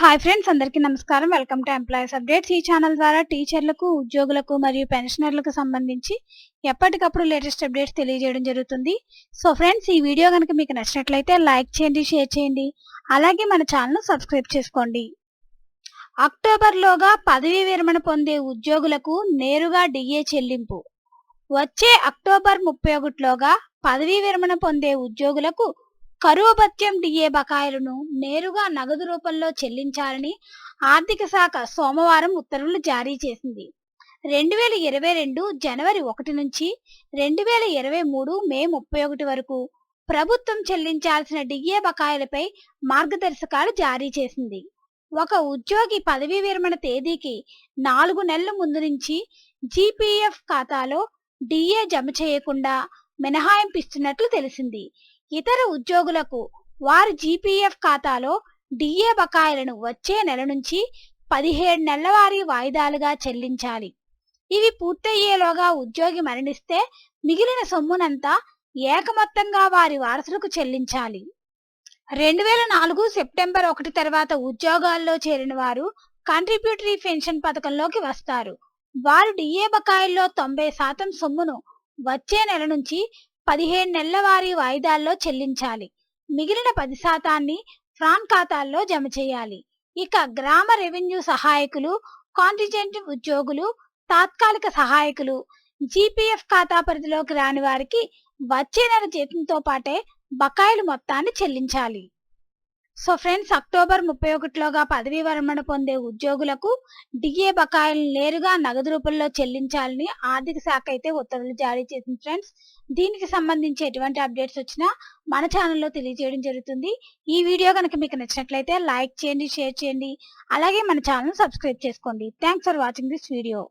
Hi friends అందరికీ నమస్కారం. Welcome to employees updates ఈ ఛానల్ ద్వారా టీచర్లకు ఉద్యోగులకు మరియు పెన్షనర్లకు సంబంధించి ఎప్పటికప్పుడు లేటెస్ట్ అప్డేట్స్ తెలియజేయడం జరుగుతుంది. సో ఫ్రెండ్స్ ఈ వీడియో కనుక మీకు నచ్చినట్లయితే లైక్ చేయండి షేర్ చేయండి. అలాగే మన ఛానల్ సబ్స్క్రైబ్ చేసుకోండి. అక్టోబర్లోగా పదవీ విరమణ పొందే ఉద్యోగులకు నేరుగా డిఏ చెల్లింపు. వచ్చే అక్టోబర్ ముప్పై ఒకటిలోగా పదవీ విరమణ పొందే ఉద్యోగులకు కరువు భత్యం డిఏ బకాయిలను నేరుగా నగదు రూపంలో చెల్లించాలని ఆర్థిక శాఖ సోమవారం ఉత్తర్వులు జారీ చేసింది. రెండు వేల ఇరవై రెండు జనవరి ఒకటి నుంచి రెండు వేల ఇరవై మూడు మే ముప్పై ఒకటి వరకు ప్రభుత్వం చెల్లించాల్సిన డిఏ బకాయిలపై మార్గదర్శకాలు జారీ చేసింది. ఒక ఉద్యోగి పదవీ విరమణ తేదీకి నాలుగు నెలల ముందు నుంచి జీపీఎఫ్ ఖాతాలో డిఏ జమ చేయకుండా మినహాయింపు ఇస్తున్నట్లు తెలిసింది. ఇతర ఉద్యోగులకు వారి జీపీఎఫ్ ఖాతాలో డిఏ బకాయిలను వచ్చే నెల నుంచి పదిహేడు నెలవారి వాయిదాలుగా చెల్లించాలి. ఇవి పూర్తయ్యేలోగా ఉద్యోగి మరణిస్తే మిగిలిన సొమ్మునంతా ఏకమొత్తంగా వారి వారసులకు చెల్లించాలి. రెండు వేల నాలుగు సెప్టెంబర్ ఒకటి తర్వాత ఉద్యోగాల్లో చేరిన వారు కంట్రిబ్యూటరీ పెన్షన్ పథకంలోకి వస్తారు. వారు డిఏ బకాయిల్లో తొంభై శాతం సొమ్మును వచ్చే నెల నుంచి పదిహేను నెలల వారి వాయిదాల్లో చెల్లించాలి. మిగిలిన పది శాతాన్ని ఫ్రాన్ ఖాతాల్లో జమ చేయాలి. ఇక గ్రామ రెవెన్యూ సహాయకులు కాంటిజెంట్ ఉద్యోగులు తాత్కాలిక సహాయకులు జీపీఎఫ్ ఖాతా పరిధిలోకి రాని వారికి వచ్చే నెల జీతంతో పాటే బకాయిలు మొత్తాన్ని చెల్లించాలి. సో ఫ్రెండ్స్ అక్టోబర్ ముప్పై ఒకటిలోగా పదవీ విరమణ పొందే ఉద్యోగులకు డిఏ బకాయిలు నేరుగా నగదు రూపంలో చెల్లించాలని ఆర్థిక శాఖ అయితే ఉత్తర్వులు జారీ చేసింది ఫ్రెండ్స్. దీనికి సంబంధించి ఎటువంటి అప్డేట్స్ వచ్చినా మన ఛానల్లో తెలియజేయడం జరుగుతుంది. ఈ వీడియో కనుక మీకు నచ్చినట్లయితే లైక్ చేయండి షేర్ చేయండి. అలాగే మన ఛానల్ సబ్స్క్రైబ్ చేసుకోండి. Thanks for watching this video.